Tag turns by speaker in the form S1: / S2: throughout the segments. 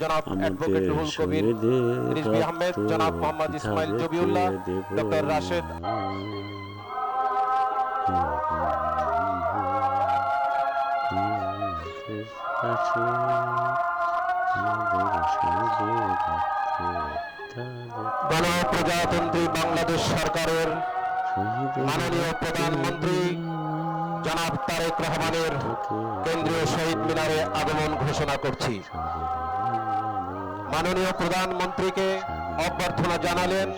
S1: জনাব অ্যাডভোকেট রুহুল কবির রিজভি আহমেদ জনাব মোহাম্মদ ইসমাইল জবিউল্লাহ ডক্টর রাশেদ গণপ্রজাতন্ত্রী বাংলাদেশ সরকারের মাননীয় প্রধানমন্ত্রী জনাব তারেক রহমানের কেন্দ্রীয় শহীদ মিনারে আগমন ঘোষণা করছি। মাননীয় প্রধানমন্ত্রীকে অভ্যর্থনা জানালেন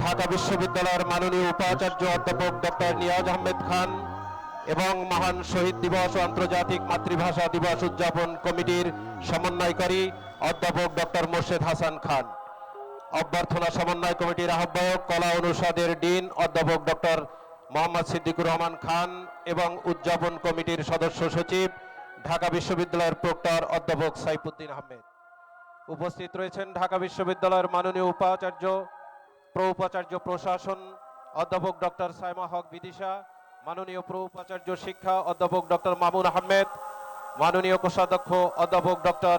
S1: ঢাকা বিশ্ববিদ্যালয়ের মাননীয় উপাচার্য অধ্যাপক ডক্টর নিয়াজ আহমেদ খান এবং মহান শহীদ দিবস ও আন্তর্জাতিক মাতৃভাষা দিবস উদযাপন কমিটির সমন্বয়কারী অধ্যাপক ডক্টর মোর্শেদ হাসান খান। অভ্যর্থনা সমন্বয় কমিটির আহ্বায়ক, কলা অনুষদের ডিন অধ্যাপক ডক্টর মোহাম্মদ সিদ্দিকুর রহমান খান এবং উদযাপন কমিটির সদস্য সচিব ঢাকা বিশ্ববিদ্যালয়ের প্রক্টর অধ্যাপক সাইফুদ্দিন আহমেদ। উপস্থিত রয়েছেন ঢাকা বিশ্ববিদ্যালয়ের মাননীয় উপাচার্য প্র উপাচার্য প্রশাসন অধ্যাপক ডক্টর সাইমা হক বিদিশা, মাননীয় প্র উপাচার্য শিক্ষা অধ্যাপক ডক্টর মামুন আহমেদ, মাননীয় কোষাধ্যক্ষ অধ্যাপক ডক্টর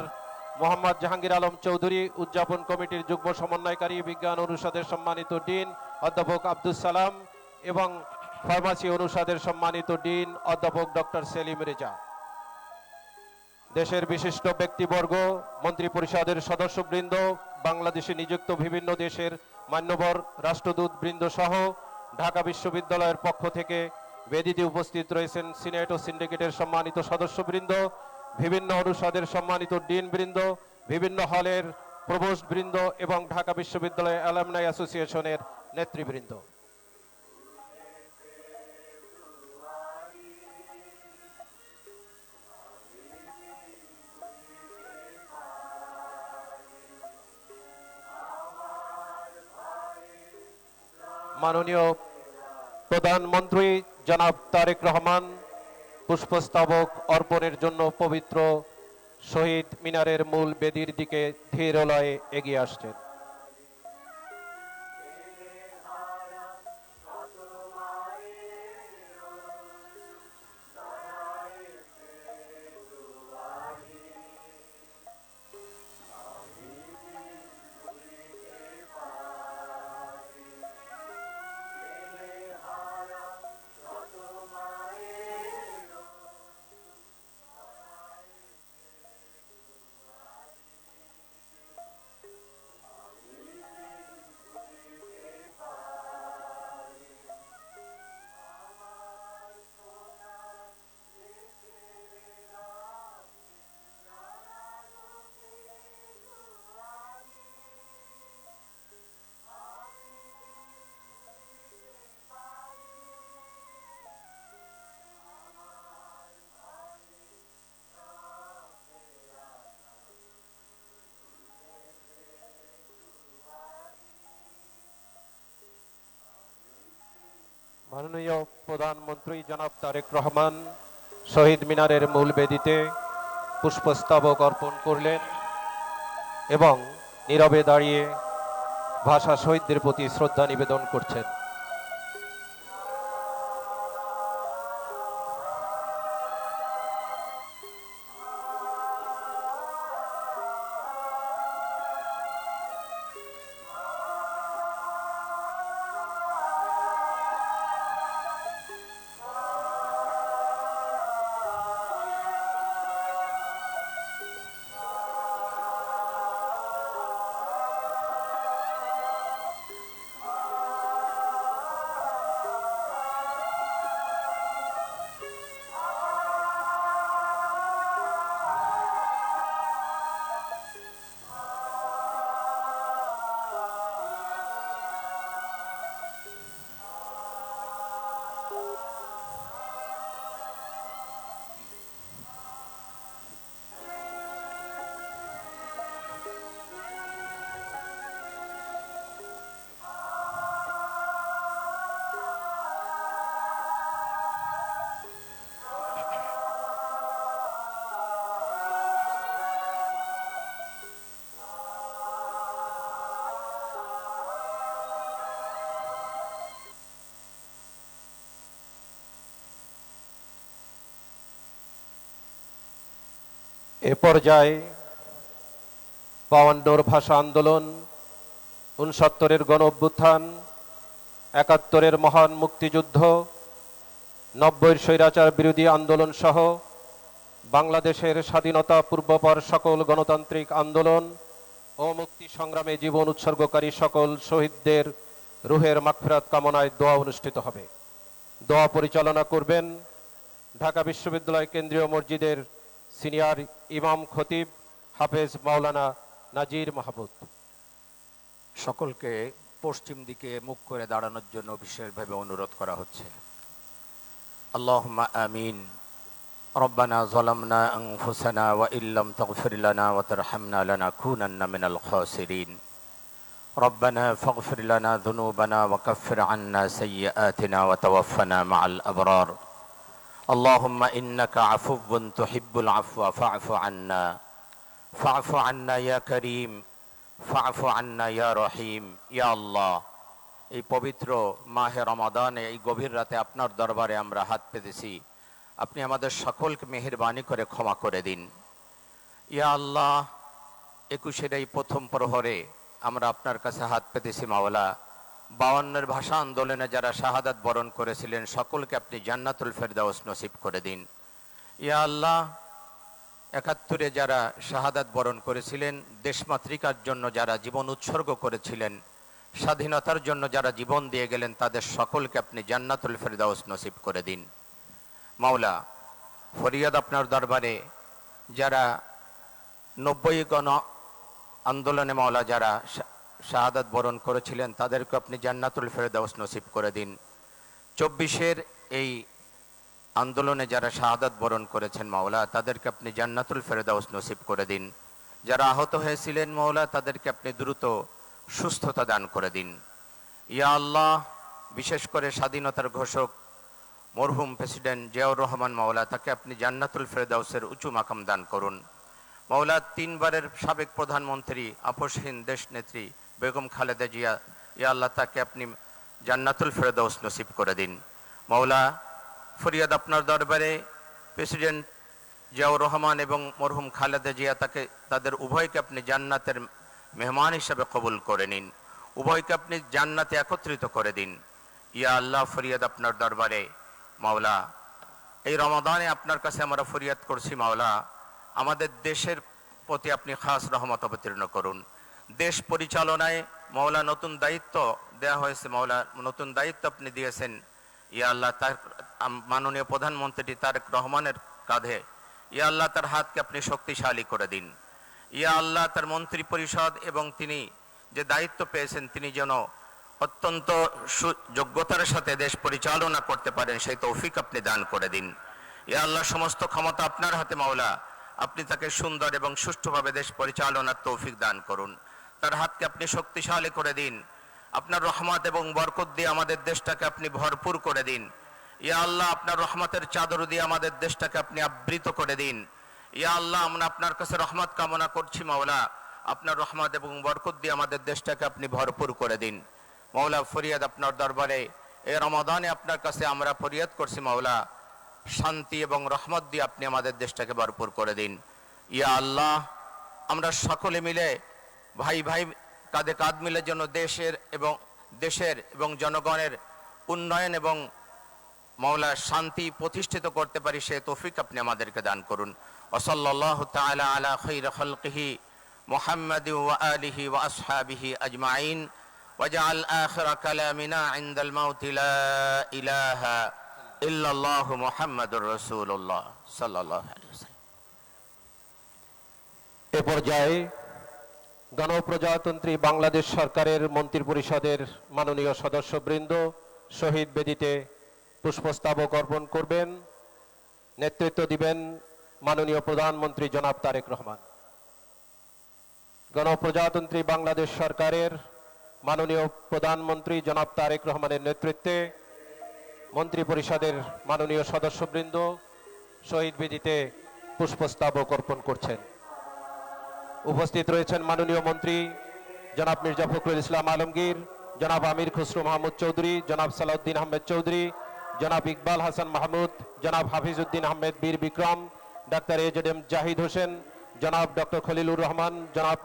S1: মোহাম্মদ জাহাঙ্গীর আলম চৌধুরী, উদযাপন কমিটির যুগ্ম সমন্বয়কারী, বিজ্ঞান অনুষদের সম্মানিত ডিন অধ্যাপক আব্দুল সালাম এবং ফার্মাসি অনুষদের সম্মানিত ডিন অধ্যাপক ডক্টর সেলিম রেজা। দেশের বিশিষ্ট ব্যক্তিবর্গ মন্ত্রী পরিষদের সদস্যবৃন্দ, বাংলাদেশে নিযুক্ত বিভিন্ন দেশের মান্যবর রাষ্ট্রদূত বৃন্দ সহ ঢাকা বিশ্ববিদ্যালয়ের পক্ষ থেকে বেদিতে উপস্থিত রয়েছেন সিনেট ও সিন্ডিকেটের সম্মানিত সদস্যবৃন্দ, বিভিন্ন অনুষদের সম্মানিত ডিন বৃন্দ বিভিন্ন হলের প্রবোস্ট বৃন্দ এবং ঢাকা বিশ্ববিদ্যালয় অ্যালামনাই অ্যাসোসিয়েশনের নেতৃবৃন্দ। মাননীয় প্রধানমন্ত্রী জনাব তারেক রহমান, পুষ্পস্তবক অর্পণের জন্য পবিত্র শহীদ মিনারের মূল বেদির দিকে ধীরলয়ে এগিয়ে আসছেন। মাননীয় প্রধানমন্ত্রী জনাব তারেক রহমান শহীদ মিনারের মূল বেদিতে পুষ্পস্তবক অর্পণ করলেন এবং নীরবে দাঁড়িয়ে ভাষা শহীদদের প্রতি শ্রদ্ধা নিবেদন করছেন। এ পর্যায়ে বাউান্নর ভাষা আন্দোলন উনসত্তরের গণ অভ্যুত্থান একাত্তরের মহান মুক্তিযুদ্ধ, নব্বইয়ের স্বৈরাচার বিরোধী আন্দোলন সহ বাংলাদেশের স্বাধীনতা পূর্বপর সকল গণতান্ত্রিক আন্দোলন ও মুক্তি সংগ্রামে জীবন উৎসর্গকারী সকল শহীদদের রুহের মাগফিরাত কামনায় দোয়া অনুষ্ঠিত হবে। দোয়া পরিচালনা করবেন ঢাকা বিশ্ববিদ্যালয় কেন্দ্রীয় মসজিদের সিনিয়র ইমাম খতিব হাফেজ মাওলানা নাজির মাহমুদ
S2: সকলকে পশ্চিম দিকে মুখ করে দাঁড়ানোর জন্য বিশেষভাবে অনুরোধ করা হচ্ছে আল্লাহুম্মা আমিন ربنا ظلمنا أنفسنا وإن لم تغفر لنا وترحمنا لنكونن من الخاسرين ربنا فاغفر لنا ذنوبنا وكفر عنا سيئاتنا وتوفنا مع الأبرار اللهم إنك عفو تحب العفو فاعف عنا فاعف عنا يا كريم ফাফু আন্না ইয়া রহিম ইয়া আল্লাহ এই পবিত্র মাহে রমাদানে এই গভীর রাতে আপনার দরবারে আমরা হাত পেতেছি আপনি আমাদের সকলকে মেহেরবানি করে ক্ষমা করে দিন ইয়া আল্লাহ একুশের এই প্রথম প্রহরে আমরা আপনার কাছে হাত পেতেছি মাওলা বাউান্নের ভাষা আন্দোলনে যারা শাহাদাত বরণ করেছিলেন, সকলকে আপনি জান্নাতুল ফেরদাউস নসিব করে দিন। ইয়া আল্লাহ, একাত্তরে যারা শাহাদাত বরণ করেছিলেন দেশমাতৃকার জন্য যারা জীবন উৎসর্গ করেছিলেন, স্বাধীনতার জন্য যারা জীবন দিয়ে গেলেন, তাদের সকলকে আপনি জান্নাতুল ফেরদাউস নসিব করে দিন। মাওলা, ফরিয়াদ আপনার দরবারে, যারা নব্বই গণ আন্দোলনে মাওলা, যারা শাহাদাত বরণ করেছিলেন, তাদেরকে আপনি জান্নাতুল ফেরদাউস নসিব করে দিন। চব্বিশের এই আন্দোলনে যারা শাহাদাত বরণ করেছেন মাওলা, তাদেরকে আপনি জান্নাতুল ফেরদাউস নসিব করে দিন। যারা আহত হয়েছিলেন মাওলা, তাদেরকে আপনি দ্রুত সুস্থতা দান করে দিন। ইয়া আল্লাহ, বিশেষ করে স্বাধীনতার ঘোষক, মরহুম প্রেসিডেন্ট জিয়াউর রহমান মাওলা, তাকে আপনি জান্নাতুল ফেরদাউসের উঁচু মাকাম দান করুন। মাওলা, তিনবারের সাবেক প্রধানমন্ত্রী আপসহীন দেশ নেত্রী বেগম খালেদা জিয়া, ইয়া আল্লাহ তাকে আপনি জান্নাতুল ফেরদাউস নসিব করে দিন। মাওলা ফরিয়াদ আপনার দরবারে প্রেসিডেন্ট জিয়াউর রহমান এবং মরহুম খালেদা জিয়া তাকে, তাদের উভয়কে আপনি জান্নাতের মেহমান হিসাবে কবুল করে নিন। উভয়কে আপনি জান্নাতে একত্রিত করে দিন। ইয়া আল্লাহ ফরিয়াদ আপনার দরবারে। মাওলা, এই রমাদানে আপনার কাছে আমরা ফরিয়াদ করছি মাওলা, আমাদের দেশের প্রতি আপনি খাস রহমত অবতীর্ণ করুন। দেশ পরিচালনায় মাওলা নতুন দায়িত্ব দেয়া হয়েছে মাওলা নতুন দায়িত্ব আপনি দিয়েছেন। ইয়া আল্লাহ তার মাননীয় প্রধানমন্ত্রী তারেক রহমানের কাঁধে। ইয়া আল্লাহ তার হাতকে আপনি শক্তিশালী করে দিন। ইয়া আল্লাহ তার মন্ত্রী পরিষদ এবং তিনি যে দায়িত্ব পেয়েছেন, তিনি যেন অত্যন্ত যোগ্যতার সাথে দেশ পরিচালনা করতে পারেন, সেই তৌফিক আপনি দান করে দিন। ইয়া আল্লাহ, সমস্ত ক্ষমতা আপনার হাতে মাওলা আপনি তাকে সুন্দর এবং সুষ্ঠুভাবে দেশ পরিচালনার তৌফিক দান করুন। তার হাতকে আপনি শক্তিশালী করে দিন। আপনার রহমত এবং বরকত দিয়ে আমাদের দেশটাকে আপনি ভরপুর করে দিন। ইয়া আল্লাহ, আপনার রহমতের চাদর দিয়ে আমাদের দেশটাকে আপনি আবৃত করে দিন। ইয়া আল্লাহ, আমরা আপনার কাছে রহমত কামনা করছি, মাওলা। আপনার রহমত এবং বরকত দিয়ে আমাদের দেশটাকে আপনি ভরপুর করে দিন। মাওলা, ফরিয়াদ আপনার দরবারে। এই রমাদানে আপনার কাছে আমরা ফরিয়াদ করছি, মাওলা। শান্তি এবং রহমত দিয়ে আপনি আমাদের দেশটাকে ভরপুর করে দিন। ইয়া আল্লাহ, আমরা সকলে মিলে ভাই ভাই, কাঁধে কাঁধ মিলে যেন দেশের এবং দেশের এবং জনগণের উন্নয়ন এবং মৌলা শান্তি প্রতিষ্ঠিত করতে পারি সে তৌফিক আপনি আমাদেরকে দান করুন। ওসল্লাহ তাআলা আলা খৈর খলকিহি মোহাম্মদ আলিহি ওয়া আজমাইন। ওয়াজআল আখির কালামিনা ইনদাল মাউত লা ইলাহা ইল্লাল্লাহু মুহাম্মাদুর রাসূলুল্লাহ সাল্লাল্লাহু আলাইহি ওয়াসাল্লাম
S1: এ পর্যায়ে গণপ্রজাতন্ত্রী বাংলাদেশ সরকারের মন্ত্রী পরিষদের মাননীয় সদস্যবৃন্দ, শহীদ বেদিতে পুষ্পস্তবক অর্পণ করবেন। নেতৃত্ব দিবেন মাননীয় প্রধানমন্ত্রী জনাব তারেক রহমান। গণপ্রজাতন্ত্রী বাংলাদেশ সরকারের মাননীয় প্রধানমন্ত্রী জনাব তারেক রহমানের নেতৃত্বে মন্ত্রী পরিষদের মাননীয় সদস্যবৃন্দ শহীদ বেদিতে পুষ্পস্তবক অর্পণ করছেন। উপস্থিত রয়েছেন মাননীয় মন্ত্রী জনাব মির্জা ফখরুল ইসলাম আলমগীর, জনাব আমির খুসরু মাহমুদ চৌধুরী, জনাব সালাউদ্দিন আহমেদ চৌধুরী, জনাব ইকবাল হাসান মাহমুদ, জনাব Hafizuddin Ahmed Bir Vikram, doctor A Z M Zahid Hossain, জনাব ডক্টর খলিলুর রহমান, জনাব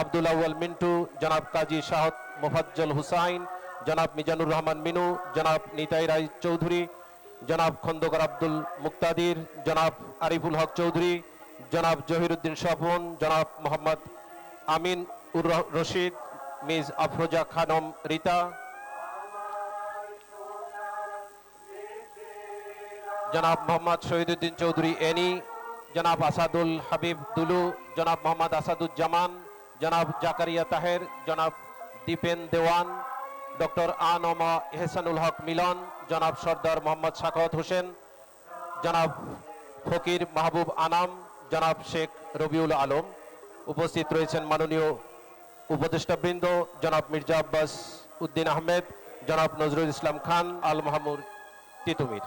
S1: আব্দুল আউয়াল মিন্টু, জনাব কাজী শাহত মোফাজ্জল হুসাইন, জনাব মিজানুর রহমান মিনু, জনাব নিতাই রায় চৌধুরী, জনাব খন্দকার আব্দুল মুক্তাদির, জনাব আরিফুল হক চৌধুরী জনাব জহিরুদ্দিন স্বপন জনাব মোহাম্মদ আমিন উর রশিদ, মিস আফরোজা খানম, রিতা। জনাব মোহাম্মদ শহীদুদ্দিন চৌধুরী এনি, জনাব আসাদুল হাবিব দুলু, জনাব মোহাম্মদ আসাদুজ্জামান, জনাব জাকারিয়া তাহের, জনাব দীপেন দেওয়ান, ডক্টর আনমা এহসানুল হক মিলন, জনাব সর্দার মোহাম্মদ সাখাওয়াত হোসেন, জনাব ফকির মাহবুব আনাম জনাব শেখ রবিউল আলম। উপস্থিত রয়েছেন মাননীয় উপদেষ্টাবৃন্দ জনাব মির্জা আব্বাস উদ্দিন আহমেদ, জনাব নজরুল ইসলাম খান, আল মাহমুদ তিতুমির।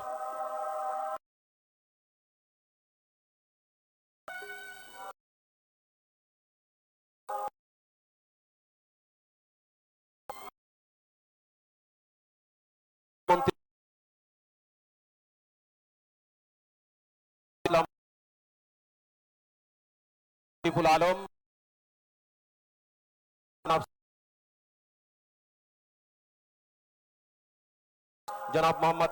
S1: শরীফুল আলম জনাব জনাব মোহাম্মদ